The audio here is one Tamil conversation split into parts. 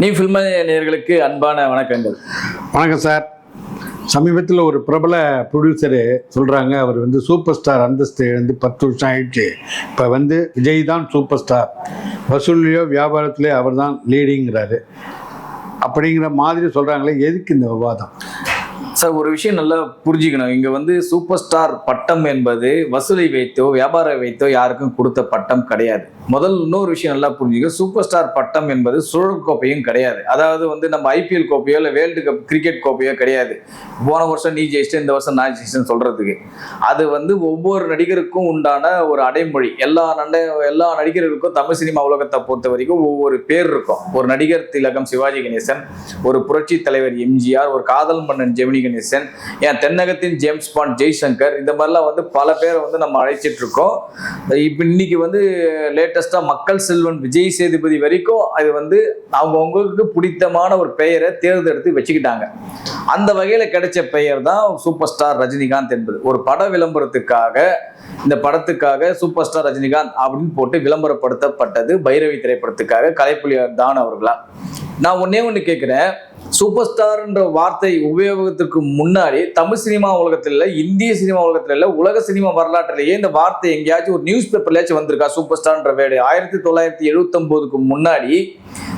நீ ஃபில்ம நேயர்களுக்கு அன்பான வணக்கங்கள். வணக்கம் சார். சமீபத்தில் ஒரு பிரபல ப்ரொடியூசரு சொல்கிறாங்க அவர் வந்து சூப்பர் ஸ்டார் அந்தஸ்து இழந்து பத்து வருஷம் ஆயிடுச்சு. இப்போ வந்து விஜய் தான் சூப்பர் ஸ்டார் வசூல்லையோ வியாபாரத்திலேயோ அவர் தான் லீடிங்கிறாரு அப்படிங்கிற மாதிரி சொல்கிறாங்களே எதுக்கு இந்த விவாதம்? சார் ஒரு விஷயம் நல்லா புரிஞ்சுக்கணும். இங்கே வந்து சூப்பர் ஸ்டார் பட்டம் என்பது வசூலை வைத்தோ வியாபாரம் வைத்தோ யாருக்கும் கொடுத்த பட்டம் கிடையாது. முதல் இன்னொரு விஷயம் நல்லா புரிஞ்சுக்க சூப்பர் ஸ்டார் பட்டம் என்பது சுழல் கோப்பையும் கிடையாது. அதாவது வந்து நம்ம ஐபிஎல் கோப்பையோ இல்லை வேர்ல்டு கப் கிரிக்கெட் கோப்பையோ கிடையாது. போன வருஷம் நீ ஜெயிச்சிட்டு இந்த வருஷம் நான் ஜெயிச்சிட்டேன்னு சொல்கிறதுக்கு அது வந்து ஒவ்வொரு நடிகருக்கும் உண்டான ஒரு அடைமொழி. எல்லா நட எல்லா நடிகர்களுக்கும் தமிழ் சினிமா உலகத்தை பொறுத்த வரைக்கும் ஒவ்வொரு பேர் இருக்கும். ஒரு நடிகர் திலகம் சிவாஜி கணேசன் ஒரு புரட்சி தலைவர் எம்ஜிஆர் ஒரு காதல் மன்னன் ஜெமினி கணேசன் ஏன் தென்னகத்தின் ஜேம்ஸ் பாண்ட் ஜெய்சங்கர் இந்த மாதிரிலாம் வந்து பல பேரை வந்து நம்ம அழைச்சிட்டு இருக்கோம். இப்போ இன்னைக்கு வந்து லேட்டஸ்ட்டாக மக்கள் செல்வன் விஜய் சேதுபதி வரைக்கும் அது வந்து அவங்கவுங்களுக்கு பிடித்தமான ஒரு பெயரை தேர்ந்தெடுத்து வச்சுக்கிட்டாங்க. அந்த வகையில் கிடைச்ச பெயர் தான் சூப்பர் ஸ்டார் ரஜினிகாந்த் என்பது. ஒரு பட விளம்பரத்துக்காக இந்த படத்துக்காக சூப்பர் ஸ்டார் ரஜினிகாந்த் அப்படின்னு போட்டு விளம்பரப்படுத்தப்பட்டது பைரவி திரைப்படத்துக்காக கலைப்புலி தான் அவர்களா. நான் ஒன்னே ஒன்று கேட்குறேன் சூப்பர் ஸ்டார்ன்ற வார்த்தை உபயோகத்துக்கு முன்னாடி தமிழ் சினிமா உலகத்தில் இல்லை இந்திய சினிமா உலகத்தில் இல்லை உலக சினிமா வரலாற்றிலேயே இந்த வார்த்தை எங்கேயாச்சும் ஒரு நியூஸ் பேப்பர்லயாச்சும் வந்திருக்கா சூப்பர் ஸ்டார்ன்ற வேடு. ஆயிரத்தி தொள்ளாயிரத்தி எழுபத்தொம்போதுக்கு முன்னாடி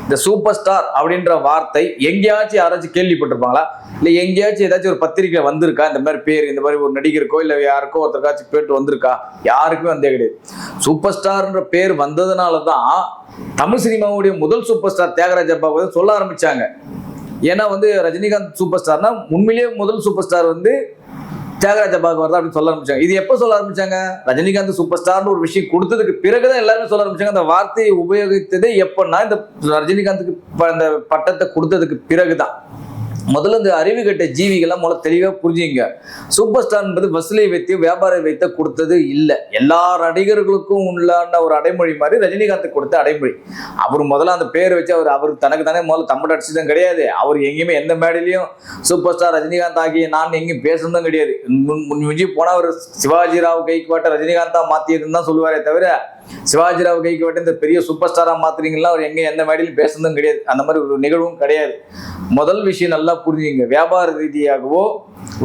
இந்த சூப்பர் ஸ்டார் அப்படின்ற வார்த்தை எங்கேயாச்சும் யாராச்சும் கேள்விப்பட்டிருப்பாங்களா? இல்லை எங்கேயாச்சும் ஏதாச்சும் ஒரு பத்திரிக்கை வந்திருக்கா? இந்த மாதிரி பேர் இந்த மாதிரி ஒரு நடிகருக்கோ இல்லை யாருக்கோ ஒருத்தருக்காச்சும் பேட்டு வந்திருக்கா? யாருக்குமே வந்தே கிடையாது. சூப்பர் ஸ்டார்ன்ற பேர் வந்ததுனால தான் தமிழ் சினிமாவுடைய முதல் சூப்பர் ஸ்டார் தியாகராஜ பாபு வந்து சொல்ல ஆரம்பிச்சாங்க. ஏன்னா வந்து ரஜினிகாந்த் சூப்பர் ஸ்டார்னா உண்மையிலேயே முதல் சூப்பர் ஸ்டார் வந்து தியாகராஜ பாகவர் தான் அப்படின்னு சொல்ல ஆரம்பிச்சாங்க. இது எப்போ சொல்ல ஆரம்பிச்சாங்க? ரஜினிகாந்த் சூப்பர் ஸ்டார்னு ஒரு விஷயம் கொடுத்ததுக்கு பிறகுதான் எல்லாருமே சொல்ல ஆரம்பிச்சாங்க. அந்த வார்த்தையை உபயோகித்ததே எப்போன்னா இந்த ரஜினிகாந்துக்கு ப- அந்த பட்டத்தை கொடுத்ததுக்கு பிறகுதான். முதல்ல இந்த அறிவு கட்ட ஜீவிகள்லாம் முதல்ல தெளிவாக புரிஞ்சுங்க சூப்பர் ஸ்டார் என்பது வசூலை வைத்து வியாபாரம் வைத்து கொடுத்தது இல்லை எல்லா நடிகர்களுக்கும் உள்ளான ஒரு அடைமொழி மாதிரி ரஜினிகாந்த் கொடுத்த அடைமொழி அவர் முதல்ல அந்த பேர் வச்சு அவர் அவர் தனக்கு தானே முதல்ல தமிழ் அடிச்சதும் கிடையாது அவர் எங்கேயுமே எந்த மேடையிலையும் சூப்பர் ஸ்டார் ரஜினிகாந்த் ஆகிய நான் எங்கேயும் பேசுனதும் கிடையாது முன் முன் மிஞ்சி போனால் அவர் சிவாஜி ராவ் கைக்கு பாட்ட ரஜினிகாந்தா மாற்றியதுன்னு தான் சொல்லுவாரே தவிர சிவாஜிராவ் கைக்கு கைக்குவாட்ட இந்த பெரிய சூப்பர் ஸ்டாராக மாத்துறீங்களா அவர் எங்கே எந்த மேடையிலும் பேசுனதும் கிடையாது. அந்த மாதிரி ஒரு நிகழ்வும் கிடையாது. முதல் விஷயம் நல்லா புரிஞ்சுங்க வியாபார ரீதியாகவோ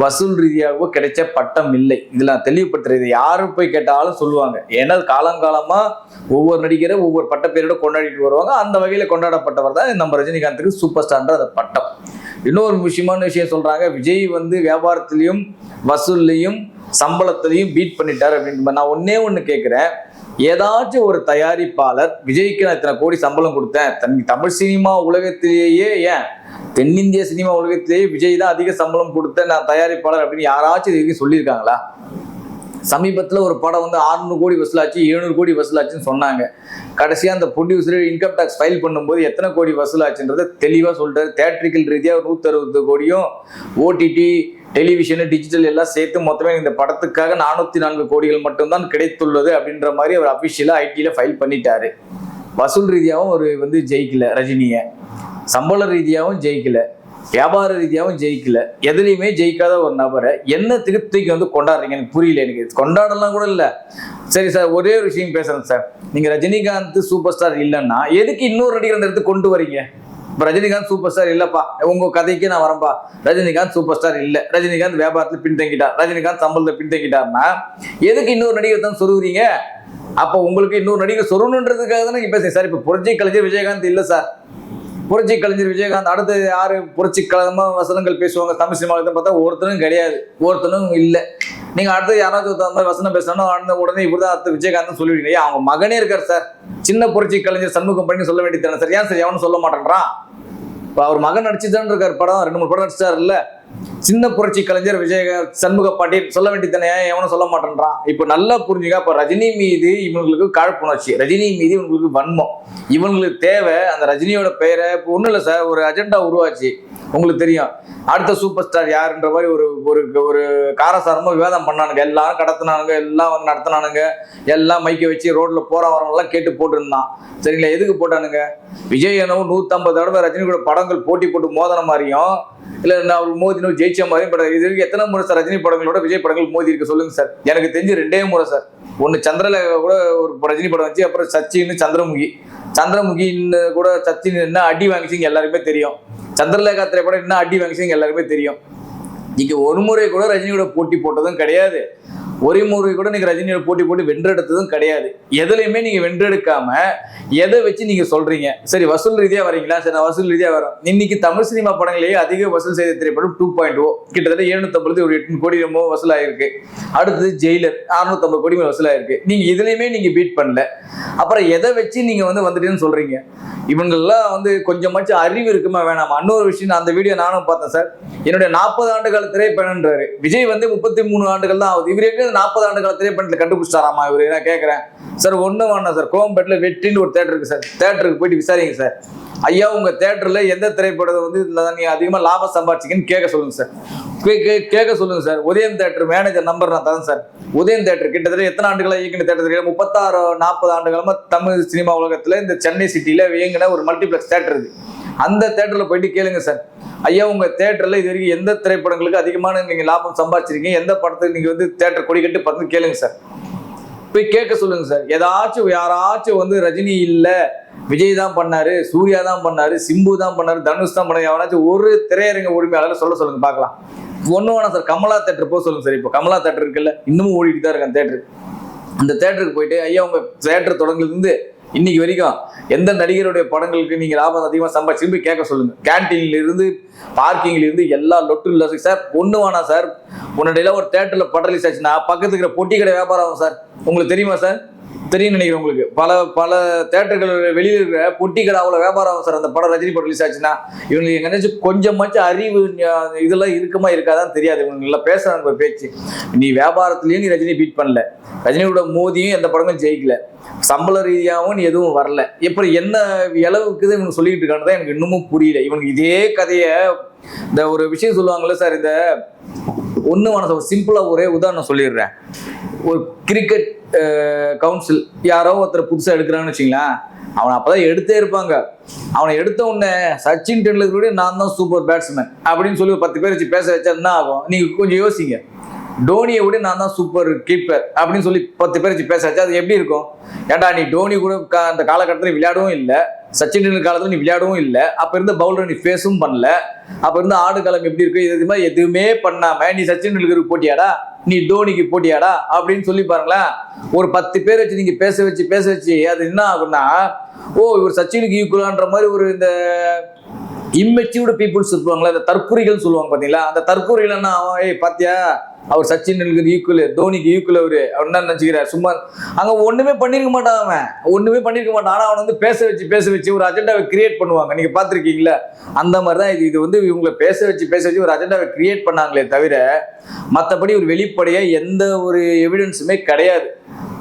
வசூல் ரீதியாகவோ கிடைச்ச பட்டம் இல்லை. இதில் நான் தெளிவுபடுத்துறது யாரும் போய் கேட்டாலும் சொல்லுவாங்க. ஏன்னா காலங்காலமாக ஒவ்வொரு நடிகரை ஒவ்வொரு பட்டப்பேரோட கொண்டாடிட்டு வருவாங்க. அந்த வகையில் கொண்டாடப்பட்டவர் தான் நம்ம ரஜினிகாந்துக்கு சூப்பர் ஸ்டார்ன்ற அந்த பட்டம். இன்னொரு முக்கியமான விஷயம் சொல்கிறாங்க விஜய் வந்து வியாபாரத்திலையும் வசூல்லையும் சம்பளத்திலையும் பீட் பண்ணிட்டார் அப்படின்னு நான் ஒன்னே ஒன்று கேட்குறேன் ஏதாச்சும் ஒரு தயாரிப்பாளர் விஜய்க்கு நான் இத்தனை கோடி சம்பளம் கொடுத்தேன். தன் தமிழ் சினிமா உலகத்திலேயே ஏன்? தென்னிந்திய சினிமா உலகத்திலேயே விஜய் தான் அதிக சம்பளம் கொடுத்தேன் நான் தயாரிப்பாளர் அப்படின்னு யாராச்சும் இது சொல்லியிருக்காங்களா? சமீபத்தில் ஒரு படம் வந்து 600 கோடி வசூலாச்சு 700 கோடி வசூலாச்சுன்னு சொன்னாங்க. கடைசியாக அந்த ப்ரொடியூசர் இன்கம் டேக்ஸ் ஃபைல் பண்ணும்போது எத்தனை கோடி வசூலாச்சுன்றதை தெளிவாக சொல்லிட்டாரு தேட்ரிக்கல் ரீதியாக நூற்றறுபது கோடியும் ஓடிடி டெலிவிஷனு டிஜிட்டல் எல்லாம் சேர்த்து மொத்தமே இந்த படத்துக்காக நானூற்றி நான்கு கோடிகள் மட்டும்தான் கிடைத்துள்ளது அப்படின்ற மாதிரி அவர் அஃபிஷியலாக ஐடியில் ஃபைல் பண்ணிட்டாரு. வசூல் ரீதியாகவும் ஒரு வந்து ஜெயிக்கல ரஜினியை. சம்பள ரீதியாகவும் ஜெயிக்கல வியாபார ரீதியாகவும் ஜெயிக்கல எதுலையுமே ஜெயிக்காத ஒரு நபரை என்ன திருப்திக்கு வந்து கொண்டாடுறீங்க? எனக்கு புரியல எனக்கு. கொண்டாடலாம் கூட இல்லை. சரி சார் ஒரே ஒரு விஷயம் பேசுறேன் சார் நீங்க ரஜினிகாந்த் சூப்பர் ஸ்டார் இல்லைன்னா எதுக்கு இன்னொரு நடிகர் அந்த இடத்துக்கு கொண்டு வரீங்க? இப்போ ரஜினிகாந்த் சூப்பர் ஸ்டார் இல்லப்பா. உங்க கதைக்கு நான் வரேன்ப்பா ரஜினிகாந்த் சூப்பர் ஸ்டார் இல்ல. ரஜினிகாந்த் வியாபாரத்தில் பின்தங்கிட்டார் ரஜினிகாந்த் சம்பளத்தை பின்தங்கிட்டார்னா எதுக்கு இன்னொரு நடிகர் தான் சொல்லுவீங்க அப்போ உங்களுக்கு இன்னொரு நடிகர் சொல்லணுன்றதுக்காக தானே நீங்க சார் இப்போ புரட்சி கலைஞர் விஜயகாந்த் இல்ல சார். புரட்சி கலைஞர் விஜயகாந்த் அடுத்து யாரு புரட்சி கலமா வசனங்கள் பேசுவாங்க? தமிழ் சினிமாவில் பார்த்தா ஒருத்தனும் கிடையாது. ஒருத்தனும் இல்லை. நீங்க அடுத்து யாராச்சும் அந்த மாதிரி வசனம் பேசணும் அந்த உடனே இப்படிதான் அடுத்து விஜயகாந்த் சொல்லிவிடுங்க அவங்க மகனே இருக்கார் சார். சின்ன புரட்சி கலைஞர் சண்முகம் பண்ணி சொல்ல வேண்டியது சார். ஏன் சார் எவனும் சொல்ல மாட்டேன்றான்? அவர் மகன் நடிச்சுதான் இருக்கார் படம். ரெண்டு மூணு படம் நடிச்சார் இல்லை சின்ன புரட்சி கலைஞர் விஜய சண்முக பாட்டில் சொல்ல வேண்டியதானே எவனும் சொல்ல மாட்டேன்றான். இப்போ நல்லா புரிஞ்சுங்க இப்போ ரஜினி மீது இவங்களுக்கு காழ்ப்புணர்ச்சி. ரஜினி மீது இவங்களுக்கு வன்மம். இவங்களுக்கு தேவை அந்த ரஜினியோட பெயரை இப்போ ஒன்றும் இல்லை சார் ஒரு அஜெண்டா உருவாச்சு. உங்களுக்கு தெரியும். அடுத்த சூப்பர் ஸ்டார் யாருன்ற மாதிரி ஒரு ஒரு ஒரு காரசாரமாக விவாதம் பண்ணானுங்க. எல்லாரும் கடத்தினானுங்க எல்லாம் வந்து நடத்தினானுங்க. எல்லாம் மைக்க வச்சு ரோட்டில் போற வரவங்களாம் கேட்டு போட்டுருந்தான். சரிங்களா? எதுக்கு போட்டானுங்க? விஜய் என்னவும் நூற்றம்பது தடவை ரஜினி கூட படங்கள் போட்டி போட்டு மோதன மாதிரியும் இல்லை நான் அவர் மோதினோ ஜெயிச்ச மாதிரியும் படம் இது வரைக்கும் எத்தனை முறை சார் ரஜினி படங்களோட விஜய் படங்கள் மோதி இருக்கு சொல்லுங்க சார் எனக்கு தெரிஞ்சு ரெண்டே முறை சார் ஒன்று சந்திரலேகா கூட ஒரு ரஜினி படம் வச்சு அப்புறம் சச்சின்னு சந்திரமுகி. சந்திரமுகின்னு கூட சச்சின் என்ன அடி வாங்கிச்சிங்க எல்லாருமே தெரியும். சந்திரலேகா திரைப்படம் என்ன அடி வாங்கிச்சிங்க எல்லாருமே தெரியும். நீங்க ஒரு முறை கூட ரஜினியோட போட்டி போட்டதும் கிடையாது. ஒரே முறை கூட நீங்க ரஜினியோட போட்டி போட்டு வென்றெடுத்ததும் கிடையாது. எதுலையுமே நீங்க வென்றெடுக்காம எதை வச்சு நீங்க சொல்றீங்க? சரி வசூல் ரீதியா வரீங்களா? சரி நான் வசூல் ரீதியா வரும் இன்னைக்கு தமிழ் சினிமா படங்களையே அதிக வசூல் செய்த திரைப்படம் டூ பாயிண்ட் ஓ கிட்டத்தட்ட எழுநூத்தம்பது ஒரு எட்டு கோடி ரொம்ப வசூல் ஆயிருக்கு அடுத்தது ஜெயிலர் அறுநூத்தம்பது கோடி மேல வசூல் ஆயிருக்கு நீங்க இதுலயுமே நீங்க பீட் பண்ணல. அப்புறம் எதை வச்சு நீங்க வந்து வந்துட்டேன்னு சொல்றீங்க? இவங்கெல்லாம் வந்து கொஞ்சமாச்சும் அறிவு இருக்குமா வேணாமா? இன்னொரு விஷயம் நான் அந்த வீடியோ நானும் பார்த்தேன் சார். என்னுடைய நாற்பது ஆண்டு கால விஜய் வந்து முப்பத்தி மூணு ஆண்டுகள் தான் ஆகுது. இவர் நாற்பது ஆண்டு கால திரைப்படத்தில் கண்டுபிடிச்சாராமா இவர்? நான் கேட்குறேன் சார் ஒன்றும் வேணாம் சார். கோயம்பேட்டில் வெற்றின்னு ஒரு தேட்டர் இருக்கு சார். தேட்டருக்கு போயிட்டு விசாரிங்க சார். ஐயா உங்க தேட்டர்ல எந்த திரைப்படத்தை வந்து இதில் நீங்க அதிகமா லாபம் சம்பாதிச்சிங்கன்னு கேட்க சொல்லுங்க சார். கேட்க சொல்லுங்க சார். உதயம் தேட்டர் மேனேஜர் நம்பர் நான் தரேன் சார். உதயம் தேட்டர் கிட்டத்தட்ட எத்தனை ஆண்டுகளாக இயக்கின தேட்டர் தெரியல முப்பத்தாறு நாற்பது ஆண்டுகளமா தமிழ் சினிமா உலகத்தில் இந்த சென்னை சிட்டியில் இயங்கின ஒரு மல்டிப்ளெக்ஸ் தேட்டர் இது. அந்த தேட்டரில் போயிட்டு கேளுங்க சார். ஐயா உங்கள் தேட்டரில் இது வரைக்கும் எந்த திரைப்படங்களுக்கு அதிகமான நீங்கள் லாபம் சம்பாதிச்சிருக்கீங்க? எந்த படத்துக்கு நீங்கள் வந்து தேட்டர் கொடி கட்டி பார்த்து கேளுங்க சார். போய் கேட்க சொல்லுங்க சார். ஏதாச்சும் யாராச்சும் வந்து ரஜினி இல்லை விஜய் தான் பண்ணாரு சூர்யா தான் பண்ணாரு சிம்பு தான் பண்ணாரு தனுஷ் தான் பண்ணாரு எவனாச்சும் ஒரு திரையரங்க உரிமையாளர் சொல்ல சொல்லுங்க பார்க்கலாம். ஒன்றும் வேணாம் சார். கமலா தேட்டர் போக சொல்லுங்க சார். இப்போ கமலா தேட்டர் இருக்குல்ல இன்னமும் ஓடிட்டு தான் இருக்கேன் அந்த தேட்டர். அந்த தேட்டருக்கு போயிட்டு ஐயா உங்கள் தேட்டர் தொடங்கிலிருந்து இன்னைக்கு வரைக்கும் எந்த நடிகருடைய படங்களுக்கு நீங்க லாபம் அதிகமாக சம்பாதிச்சு போய் கேட்க சொல்லுங்க. கேன்டீன்ல இருந்து பார்க்கிங்ல இருந்து எல்லா லொட்டு இல்லை சார். ஒண்ணு வேணாம் சார். உன்னுடைய ஒரு தேட்டர்ல படம் ரிலீஸ் ஆச்சுன்னா பக்கத்துக்கு பொட்டி கடை வியாபாரம் ஆகும் சார். உங்களுக்கு தெரியுமா சார்? தெரியும் நினைக்கிறேன் உங்களுக்கு. பல பல தேட்டர்கள் வெளியில் இருக்கிற பொட்டி கடாவில் அவ்வளோ வியாபாரம் ஆகும் சார் அந்த படம் ரஜினி படம் ரிலீஸ் ஆச்சுன்னா இவங்களுக்கு எங்கேயாச்சும் கொஞ்சமாச்சும் அறிவு இதெல்லாம் இருக்குமா இருக்காதான் தெரியாது. இவங்க நல்லா பேசுறாங்க ஒரு பேச்சு. நீ வியாபாரத்துலேயும் நீ ரஜினி பீட் பண்ணல. ரஜினியோட மோதியும் எந்த படமும் ஜெயிக்கல. சம்பள ரீதியாகவும் நீ எதுவும் வரல. எப்படி என்ன அளவுக்கு இவங்க சொல்லிக்கிட்டு இருக்கான்னு தான் எனக்கு இன்னமும் புரியல. இவனுக்கு இதே கதையை இந்த ஒரு விஷயம் சொல்லுவாங்கல்ல சார் இந்த ஒன்று மனசு சிம்பிளாக ஒரே உதாரணம் சொல்லிடுறேன். ஒரு கிரிக்கெட் கவுன்சில் யாரோ ஒருத்தர் புதுசாக எடுக்கிறான்னு வச்சுங்களேன் அவனை அப்பதான் எடுத்தே இருப்பாங்க. அவனை எடுத்த உடனே சச்சின் டெண்டுல்கரோட நான் தான் சூப்பர் பேட்ஸ்மேன் அப்படின்னு சொல்லி ஒரு பத்து பேர் வச்சு பேச வச்சா என்ன ஆகும்? நீங்கள் கொஞ்சம் யோசிங்க. டோனியை விட நான் தான் சூப்பர் கீப்பர் அப்படின்னு சொல்லி பத்து பேர் வச்சு அது எப்படி இருக்கும்? ஏன்டா நீ டோனி கூட அந்த காலகட்டத்தில் விளையாடவும் இல்லை. சச்சின் டெண்டுல்கர் காலத்தில் நீ விளையாடவும் இல்லை. அப்போ இருந்த பவுலர் நீ ஃபேஸும் பண்ணல. அப்போ இருந்த காலம் எப்படி இருக்கு? இது மாதிரி எதுவுமே பண்ணாம நீ சச்சின் டெண்டுல்கருக்கு போட்டியாடா? நீ டோனிக்கு போட்டியாடா? அப்படின்னு சொல்லி பாருங்களேன். ஒரு பத்து பேர் வச்சு நீங்க பேச வச்சு பேச வச்சு அது என்ன ஆகும்னா ஓ இவர் சச்சினுக்கு ஈக்குவலான்ற மாதிரி ஒரு இந்த இம்மெச்சூர்டு பீப்புள்ஸ் இருப்பாங்களா அந்த தற்குறிகள் சொல்லுவாங்க பார்த்தீங்களா அந்த தற்குறிகள் என்ன அவன் ஏய் பாத்தியா? அவர் சச்சின் டெண்டுல்கர் ஈக்குவல் தோனிக்கு ஈக்குவல் அவரு. அவர் என்ன நினைச்சுக்கிறார். சும்மா அங்க ஒண்ணுமே பண்ணிருக்க மாட்டான் அவன். ஒண்ணுமே பண்ணிருக்க மாட்டான். ஆனா அவன் வந்து பேச வச்சு பேச வச்சு ஒரு அஜெண்டாவை கிரியேட் பண்ணுவாங்க. நீங்க பாத்திருக்கீங்களா அந்த மாதிரி தான் இது. இது வந்து இவங்களை பேச வச்சு பேச வச்சு ஒரு அஜெண்டாவை கிரியேட் பண்ணாங்களே தவிர மற்றபடி ஒரு வெளிப்படையா எந்த ஒரு எவிடன்ஸுமே கிடையாது.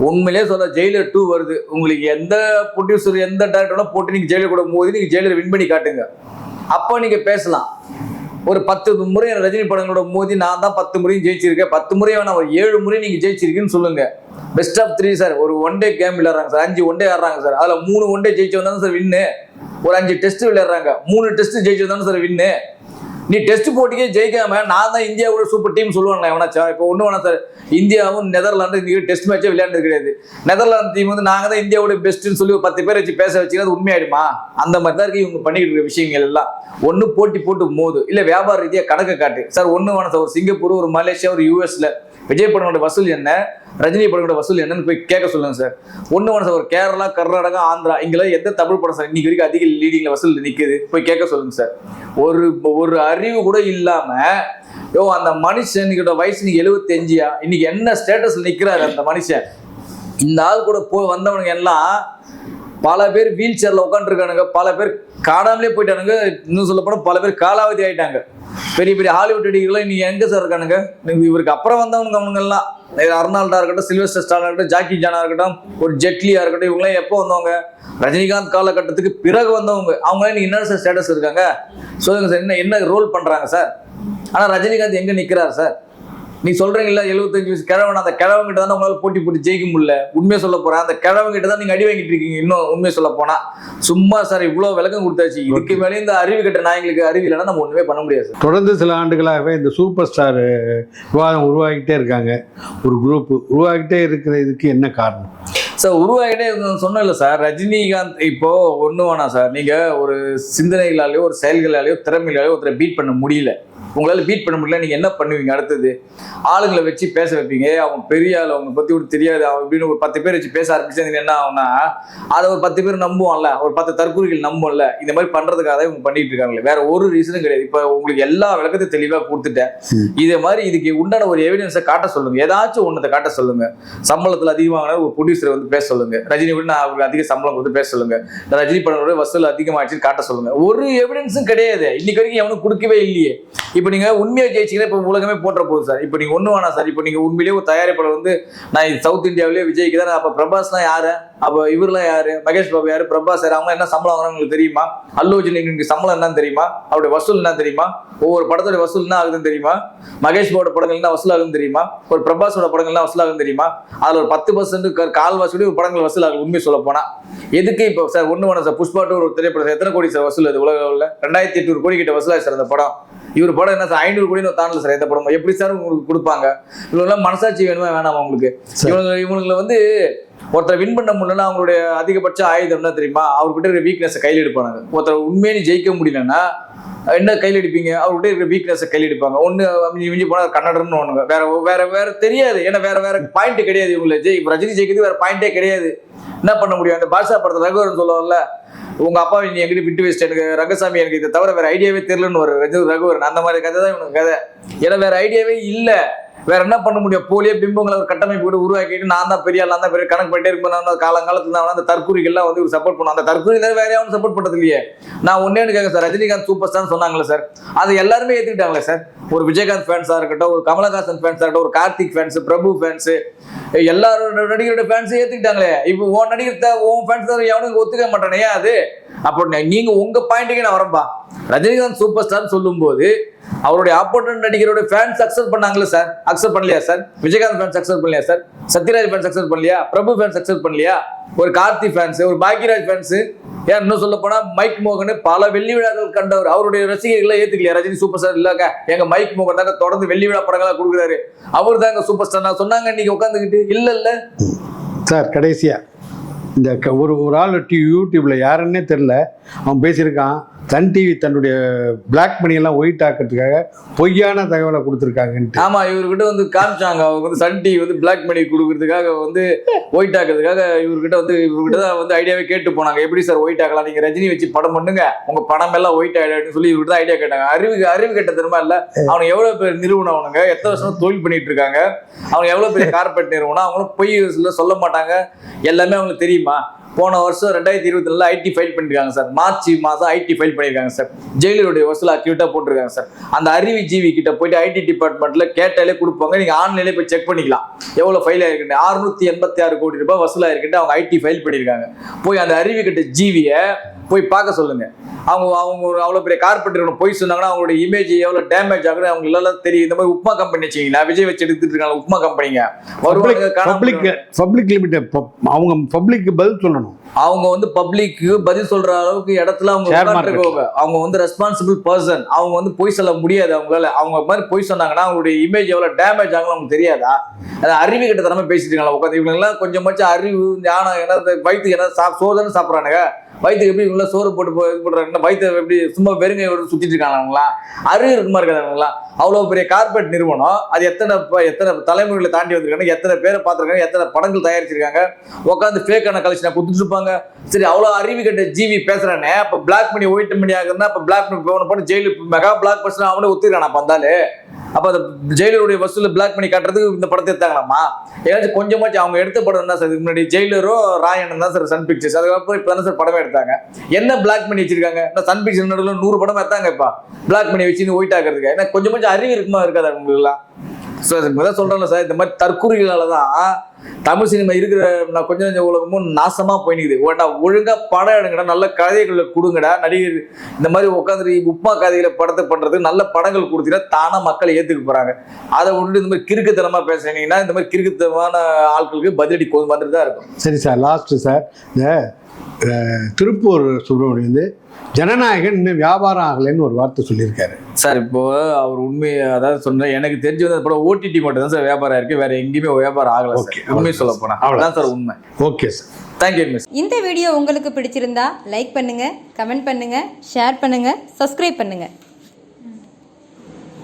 உண்மையிலே சொல்ல ஜெயிலர் டூ வருது. உங்களுக்கு எந்த ப்ரொடியூசர் எந்த டேரக்டரும் போட்டு நீங்க ஜெயிலர் கூட போது நீங்க ஜெயிலர் வின் பண்ணி காட்டுங்க. அப்போ நீங்க பேசலாம். ஒரு பத்து முறை ரஜினி படங்களோட மோதி நான் தான் பத்து முறையும் ஜெயிச்சிருக்கேன். பத்து முறையும் வேணா ஒரு ஏழு முறை நீங்க ஜெயிச்சிருக்கீங்கன்னு சொல்லுங்க. பெஸ்ட் ஆஃப் த்ரீ சார் ஒரு ஒன் டே கேம் விளையாடுறாங்க சார் அஞ்சு ஒன் டே ஆடுறாங்க சார் அதுல மூணு ஒன் டே ஜெயிச்சு வந்தாலும் சார் வின்னு ஒரு அஞ்சு டெஸ்ட் விளையாடுறாங்க. மூணு டெஸ்ட் ஜெயிச்சு வந்தாலும் சார் வின்னு நீ டெஸ்ட் போட்டிக்கே ஜெயிக்காம நான் தான் இந்தியாவோட சூப்பர் டீம் சொல்லுவாங்க எவனாச்சா இப்போ ஒன்று வேணா சார். இந்தியாவும் நெதர்லாந்து இன்றைக்கி டெஸ்ட் மேட்சே விளையாண்டு கிடையாது. நெதர்லாந்து டீம் வந்து நாங்கள் தான் இந்தியாவோட பெஸ்ட்டுன்னு சொல்லி ஒரு பத்து பேர் வச்சு பேச வச்சுன்னா அது உண்மையாயிடுமா? அந்த மாதிரி தான் இருக்கு இவங்க பண்ணிக்கிட்டு இருக்கிற விஷயங்கள் எல்லாம். ஒன்று போட்டி போட்டு மோது. இல்லை வியாபார ரீதியாக கணக்கு காட்டு. சார் ஒன்று வேணாம் சார். ஒரு சிங்கப்பூர் ஒரு மலேசியா ஒரு யூஎஸில் விஜய் படங்களோட வசூல் என்ன? ரஜினி படங்களோட வசூல் என்னன்னு போய் கேட்க சொல்லுங்க சார். ஒன்று ஒன்று சார் ஒரு கேரளா கர்நாடகா ஆந்திரா இங்கெல்லாம் எந்த தமிழ் படம் சார் இன்னைக்கு வரைக்கும் அதிக லீடிங்கில் வசூல் நிற்குது போய் கேட்க சொல்லுங்க சார். ஒரு ஒரு அறிவு கூட இல்லாமல் யோ அந்த மனுஷன் இன்னைக்கிட்ட வயசு நீங்க எழுபத்தஞ்சியா இன்னைக்கு என்ன ஸ்டேட்டஸில் நிற்கிறாரு அந்த மனுஷன்? இந்த ஆள் கூட போ வந்தவனுங்க எல்லாம் பல பேர் வீல் சேர்ல உட்காந்துருக்கானுங்க பல பேர் காணாமலே போயிட்டானுங்க. இன்னும் சொல்லப்போனால் பல பேர் காலாவதி ஆயிட்டாங்க. பெரிய பெரிய ஹாலிவுட் நடிகர்கள்லாம் நீங்க எங்க சார் இருக்கானுங்க? இவருக்கு அப்புறம் வந்தவனுங்க அவனுங்கெல்லாம். அர்னால்டா இருக்கட்டும் சில்வஸ்டர் ஸ்டாரா இருக்கட்டும் ஜாக்கி ஜானா இருக்கட்டும் ஒரு ஜெட்லியா இருக்கட்டும் இவங்களாம் எப்போ வந்தவங்க? ரஜினிகாந்த் காலகட்டத்துக்கு பிறகு வந்தவங்க. அவங்க இன்னைக்கு என்ன சார் ஸ்டேட்டஸ் இருக்காங்க? சொல்லுங்க சார் என்ன என்ன ரோல் பண்றாங்க சார் ஆனா ரஜினிகாந்த் எங்க நிக்கிறார் சார் நீ சொல்றீங்கல்ல எழுபத்தஞ்சு வயசு கிழவன் அந்த கிழவங்கிட்ட தான் உங்களால போட்டி போட்டு ஜெயிக்க முடியல? உண்மையை சொல்ல போறேன். அந்த கிழவங்கிட்ட தான் நீங்க அடி வாங்கிட்டு இருக்கீங்க. இன்னும் உண்மையை சொல்ல போனா. சும்மா சார் இவ்வளவு விளக்கம் கொடுத்தாச்சு. இதுக்கு மேலே இந்த அறிவு கட்ட நாயங்களுக்கு அறிவு இல்லைன்னா நம்ம ஒண்ணுமே பண்ண முடியாது தொடர்ந்து சில ஆண்டுகளாகவே இந்த சூப்பர் ஸ்டார் விவாதம் உருவாகிட்டே இருக்காங்க. ஒரு குரூப் உருவாகிட்டே இருக்கிற இதுக்கு என்ன காரணம்? சார் உருவாகிட்டே சொன்னல சார் ரஜினிகாந்த் இப்போ ஒண்ணு வேணாம் சார் நீங்க ஒரு சிந்தனைகளாலேயோ ஒரு செயல்களாலேயோ திறமைகளாலேயோ ஒருத்தரை பீட் பண்ண முடியல. உங்களால பீட் பண்ண முடியல நீங்க என்ன பண்ணுவீங்க அடுத்தது? ஆளுங்களை வச்சு பேச வைப்பீங்க. அவங்க பெரிய ஆள் அவங்க பத்தி ஒரு தெரியாது. அவன் இப்படின்னு ஒரு பத்து பேர் வச்சு பேச ஆரம்பிச்சு என்ன ஆகும்னா அதை ஒரு பத்து பேர் நம்புவான்ல ஒரு பத்து தற்கூரிகள் நம்பும்ல இந்த மாதிரி பண்றதுக்காக தான் இவங்க பண்ணிட்டு இருக்காங்களே. வேற ஒரு ரீசனும் கிடையாது. இப்போ உங்களுக்கு எல்லா விளக்கத்தையும் தெளிவா கொடுத்துட்டேன். இதே மாதிரி இதுக்கு உண்டான ஒரு எவிடன்ஸை காட்ட சொல்லுங்க. ஏதாச்சும் ஒன்றத்தை காட்ட சொல்லுங்க. சம்பளத்துல அதிகமாக ஒரு ப்ரொடியூசரை வந்து பேச சொல்லுங்க. ரஜினி விட நான் அவருக்கு அதிக சம்பளம் கொடுத்து பேச சொல்லுங்க. ரஜினி படங்களோட வசூல் அதிகமாச்சுன்னு காட்ட சொல்லுங்க. ஒரு எவிடன்ஸும் கிடையாது. இன்னைக்கு வரைக்கும் எவனும் கொடுக்கவே இல்லையே. இப்போ நீங்கள் உண்மையை ஜெயிச்சிங்கன்னா இப்போ உலகமே போன்ற போகுது சார். இப்போ நீங்கள் ஒன்று வேணாம் சார்? இப்போ நீங்கள் உண்மையிலேயே ஒரு தயாரிப்பாளர் வந்து நான் சவுத் இந்தியாவிலேயே விஜய்க்கு தான் அப்போ பிரபாஸ்லாம் யாரு? அப்போ இவர்லாம் யாரு? மகேஷ் பாபு யாரு? பிரபாஸ் யாரு அவங்க என்ன சம்பளம் வாங்குறாங்க உங்களுக்கு தெரியுமா? அல்லு அர்ஜுனுக்கு சம்பளம் என்னன்னு தெரியுமா? அவருடைய வசூல் என்ன தெரியுமா? ஒவ்வொரு படத்தோட வசூல் என்ன ஆகுதுன்னு தெரியுமா? மகேஷ் பாபோட படங்கள் என்ன வசூல் ஆகுதுன்னு தெரியுமா? ஒரு பிரபாஸோட படங்கள் என்ன வசூல் ஆகுதுன்னு தெரியுமா? அதுல ஒரு பத்து பர்சன்ட் கால் வசூலி ஒரு படங்கள் வசூல் ஆகுது உண்மை சொல்ல போனா. எதுக்கு இப்போ சார் ஒண்ணு வேணாம் சார் புஷ்பா டூ ஒரு திரைப்படம் எத்தனை கோடி சார் வசூல் அது உலக அளவுல? ரெண்டாயிரத்தி எட்நூறு கோடி கிட்ட வசூலாச்சு சார் அந்த படம். இவர் படம் என்ன சார் ஐநூறு கோடி தாண்டல சார் எந்த படம் எப்படி சார் உங்களுக்கு கொடுப்பாங்க? இவங்கெல்லாம் மனசாட்சி வேணுமா வேணாமா உங்களுக்கு? இவங்க இவங்களை வந்து ஒருத்தர் வின் பண்ண முடியலன்னா அவங்களுடைய அதிகபட்ச ஆயுதம் என்ன தெரியுமா? அவர்கிட்ட இருக்கிற வீக்னஸை கையில் எடுப்பாங்க ஒருத்தர் உண்மையை ஜெயிக்க முடியலன்னா என்ன கையில் எடுப்பீங்க அவர்கிட்ட இருக்கிற வீக்னஸை கையில் எடுப்பாங்க ஒன்று மிஞ்சி போனால் கன்னடம்னு ஒன்றுங்க வேற வேற வேற தெரியாது. ஏன்னா வேற வேற பாயிண்ட் கிடையாது இவங்களை. ஜெய் ரஜினி ஜெயிக்கிறது வேற பாயிண்டே கிடையாது. என்ன பண்ண முடியும்? அந்த பாஷா படத்தை ரகுவரன் சொல்லுவாங்கல்ல உங்க அப்பா நீ எங்கிட்ட விட்டு வச்சுட்டு எனக்கு ரங்கசாமி எனக்கு இதை தவிர வேற ஐடியாவே தெரியலன்னு ஒரு ரஜினி ரகுவரன் அந்த மாதிரி கதை தான் இவனுக்கு கதை. ஏன்னா வேற ஐடியாவே இல்லை. வேற என்ன பண்ண முடியும்? போலியே பிம்பங்களை ஒரு கட்டமைப்பு கூட உருவாக்கிட்டு நான் தான் பெரிய ஆள், தான் பெரிய கணக்கு பண்ணிட்டே இருக்கும் காலங்காலத்தில் நான் அந்த தற்கூரிகள்லாம் வந்து சப்போர்ட் பண்ணும் அந்த தற்கூரி வேற யாரும் சப்போர்ட் பண்ணுறது இல்லையே நான் ஒன்னே கேட்க சார் ரஜினிகாந்த் சூப்பர் ஸ்டார் சொன்னாங்களே சார். அதை எல்லாருமே ஏற்றுக்கிட்டாங்களே சார்? ஒரு விஜயகாந்த் ஃபேன்ஸாக இருக்கட்டும் ஒரு கமலஹாசன் ஃபேன்ஸாக இருக்கட்டும் ஒரு கார்த்திக் ஃபேன்ஸ் பிரபு ஃபேன்ஸு எல்லாரும் நடிகரோட ஃபேன்ஸும் ஏற்றுக்கிட்டாங்களே இப்போ உன் நடிகர் த- உன் ஃபேன்ஸ் எவனுக்கு ஒத்துக்க மாட்டானே ஏன் அது? அப்போ நீங்கள் உங்கள் பாயிண்ட்டுக்கு நான் வரம்பா ரஜினிகாந்த் சூப்பர் ஸ்டார்னு சொல்லும்போது அவருடைய ஆப்போனன்ட் நடிகரோட ஃபேன்ஸ் அக்செப்ட் பண்ணாங்களே சார் அக்செப்ட் பண்ணலையா சார் விஜயகாந்த் ஃபேன்ஸ் அக்செப்ட் பண்ணலையா சார் சத்யராஜ் ஃபேன்ஸ் அக்செப்ட் பண்ணலையா? பிரபு ஃபேன்ஸ் அக்செப்ட் பண்ணலையா? ஒரு கார்த்தி ஃபேன்ஸ் ஒரு பாக்யராஜ் ஃபேன்ஸ் ஏன் இன்னும் சொல்ல போனா மைக் மோகன் பல வெள்ளி விழாக்கள் கண்டவர். அவருடைய ரசிகர்களை ஏத்துக்கலையா? ரஜினி சூப்பர் ஸ்டார் இல்லங்க எங்க மைக் மோகன் தாங்க தொடர்ந்து வெள்ளி விழா படங்களா கொடுக்குறாரு. அவர் தாங்க சூப்பர் ஸ்டார் நான் சொன்னாங்க இன்னைக்கு உட்காந்துக்கிட்டு. இல்ல இல்ல. சார் கடைசியா இந்த க- ஒரு ஒரு ஆள் டி யூடியூப்ல யாருன்னே தெரில அவன் பேசியிருக்கான். சன் டிவி தன்னுடைய பிளாக் மணியெல்லாம் ஒயிட் ஆக்கிறதுக்காக பொய்யான தகவலை கொடுத்துருக்காங்கன்ட்டு. ஆமா இவர்கிட்ட வந்து காமிச்சாங்க. அவங்க வந்து சன் டிவி வந்து பிளாக் மணி கொடுக்கறதுக்காக வந்து ஒயிட் ஆக்குறதுக்காக இவர்கிட்ட வந்து இவர்கிட்ட தான் வந்து ஐடியாவே கேட்டு போனாங்க. எப்படி சார் ஒயிட் ஆக்கலாம்? நீங்க ரஜினி வச்சு படம் பண்ணுங்க. உங்க படம் எல்லாம் ஒயிட் ஆயிடுன்னு சொல்லி இவர்கிட்ட தான் ஐடியா கேட்டாங்க. அறிவு அறிவு கேட்ட திரும்ப இல்ல. அவனுக்கு எவ்வளவு பேர் நிறுவனம் அவனுங்க? எத்தனை வருஷம் தொழில் பண்ணிட்டு இருக்காங்க? அவங்க எவ்வளவு பெரிய கார்பரேட் நிறுவனம்? அவங்களும் பொய் சொல்ல மாட்டாங்க. எல்லாமே அவங்களுக்கு தெரியுமா? போன வருஷம் ரெண்டாயிரத்தி இருபத்தி நாலுல ஐடி ஃபைல் பண்ணியிருக்காங்க சார். மார்ச் மாதம் ஐடி ஃபைல் பண்ணியிருக்காங்க சார். ஜெயிலருடைய வசூல் அக்யூட்டாக போட்டிருக்காங்க சார். அந்த அருவி ஜீவி கிட்ட போயிட்டு ஐடி டிபார்ட்மெண்ட்டில் கேட்டாலே கொடுப்பாங்க. நீங்கள் ஆன்லைனில் போய் செக் பண்ணிக்கலாம். எவ்வளோ ஃபைல் ஆயிருக்குன்னு அறுநூத்தி எண்பத்தி ஆறு கோடி ரூபாய் வசூலாக இருக்குன்ட்டு அவங்க ஐடி ஃபைல் பண்ணியிருக்காங்க போய் அந்த அறிவி கிட்ட ஜீவியை போய் பார்க்க சொல்லுங்கள் அவங்க அவங்க ஒரு அவ்வளோ பெரிய கார்பரேட் போய் சொன்னாங்கன்னா அவங்களோட இமேஜ் எவ்வளோ டேமேஜ் ஆகுது அவங்க எல்லாம் தெரியும். இந்த மாதிரி உப்மா கம்பெனி வச்சுக்கீங்களா விஜய் வச்சு எடுத்துட்டு இருக்காங்க உப்மா கம்பெனிங்க பப்ளிக். பப்ளிக் லிமிட் அவங்க பப்ளிக்கு பதில் சொல்லணும். அவங்க வந்து பப்ளிக்கு பதில் சொல்ற அளவுக்கு இடத்துல அவங்க Share உட்கார்ந்திருக்கவங்க. அவங்க. வந்து ரெஸ்பான்சிபிள் பர்சன் அவங்க வந்து பொய் சொல்ல முடியாது அவங்களால. அவங்க மாதிரி பொய் சொன்னாங்கன்னா அவங்களுடைய இமேஜ் எவ்வளவு டேமேஜ் ஆகும் நமக்கு தெரியாதா? அது அறிவு கிட்ட தரமா பேசிட்டு இருக்காங்க. உட்காந்து இவங்க எல்லாம் கொஞ்சமாச்சும் அறிவு ஞானம் என்ன வயிற்றுக்கு என்ன சாப் சோறு தானே சாப்பிட்றானுங்க. வயிற்றுக்கு எப்படி இவங்களா சோறு போட்டு போ- இது பண்ணுறாங்கன்னா வயிற்று எப்படி சும்மா வெறுங்கை சுத்திட்டு இருக்காங்க அவங்களா அறிவு இருக்குமா இருக்காங்களா அவ்வளோ பெரிய கார்பரேட் நிறுவனம். அது எத்தனை எத்தனை தலைமுறைகளை தாண்டி வந்திருக்காங்க எத்தனை பேரை பார்த்துருக்காங்க எத்தனை படங்கள் தயாரிச்சிருக்காங்க. உட்காந்து ஃபேக்கான கலெக்ஷனை கொடுத்துட்டு இருப்பாங்க. சரி அவ்வளோ அறிவு கட்ட ஜீவி பேசுகிறானே இப்போ பிளாக் மணி ஒயிட் பண்ணி ஆகுதுன்னா அப்ப பிளாக் மணி போன போன ஜெயிலு மெகா பிளாக் பர்சன் அவனே ஒத்துக்கிறானா அப்ப வந்தாலே அப்ப அந்த ஜெயிலருடைய வசூல பிளாக் பண்ணி காட்டுறதுக்கு இந்த படத்தை எடுத்தாங்களாமா ஏதாச்சும் கொஞ்சமாச்சும் அவங்க எடுத்த படம் தான் சார்? இதுக்கு முன்னாடி ஜெயிலரும் ராயன் தான் சார் சன் பிக்சர்ஸ் அதுக்கப்புறம் இப்போ தானே சார் படமே எடுத்தாங்க. என்ன பிளாக் பண்ணி வச்சிருக்காங்க? இந்த சன் பிக்சர் நடுவில் நூறு படம் எடுத்தாங்க இப்ப. பிளாக் பண்ணி வச்சு ஒயிட் ஆகிறதுக்கு ஏன்னா கொஞ்சம் கொஞ்சம் அறிவு இருக்குமா இருக்காது உங்களுக்குலாம் ஸோ தான் சொல்றேன்ல சார் இந்த மாதிரி தற்கூறிகளால தான் தமிழ் சினிமா இருக்கிற நான் கொஞ்சம் கொஞ்சம் உலகமும் நாசமா போயினுக்குது. ஓட்டா ஒழுங்கா படம் எடுங்கடா நல்ல கதைகளை கொடுங்கடா நடிகர் இந்த மாதிரி உட்காந்துட்டு உப்மா கதைகளை படத்தை பண்றது நல்ல படங்கள் கொடுத்தீங்கன்னா தானா மக்களை ஏத்துக்க போறாங்க. அதை விட்டு இந்த மாதிரி கிறுக்குத்தனமா பேசுனீங்கன்னா இந்த மாதிரி கிறுக்குத்தனமான ஆட்களுக்கு பதிலடி வந்துட்டு தான் இருக்கும். சரி சார் லாஸ்ட்டு சார். இந்த திருப்பூர் சுப்பிரமணியம் வந்து ஜனநாயகன் இன்னும் வியாபாரம் ஆகலைன்னு ஒரு வார்த்தை சொல்லியிருக்காரு. சார் இப்போ அவர் உண்மை அதாவது சொன்ன எனக்கு தெரிஞ்சு வந்து படம் ஓடிடி மட்டும் தான் சார் வியாபாரம் இருக்கு. வேற எங்கேயுமே வியாபாரம் ஆகல சார். உண்மை சொல்ல போனா. அவ்வளவு. அதான் சார் உண்மை. Okay sir. Thank you miss இந்த வீடியோ உங்களுக்கு பிடிச்சிருந்தா லைக் பண்ணுங்க கமெண்ட் பண்ணுங்க ஷேர் பண்ணுங்க சப்ஸ்கிரைப் பண்ணுங்க.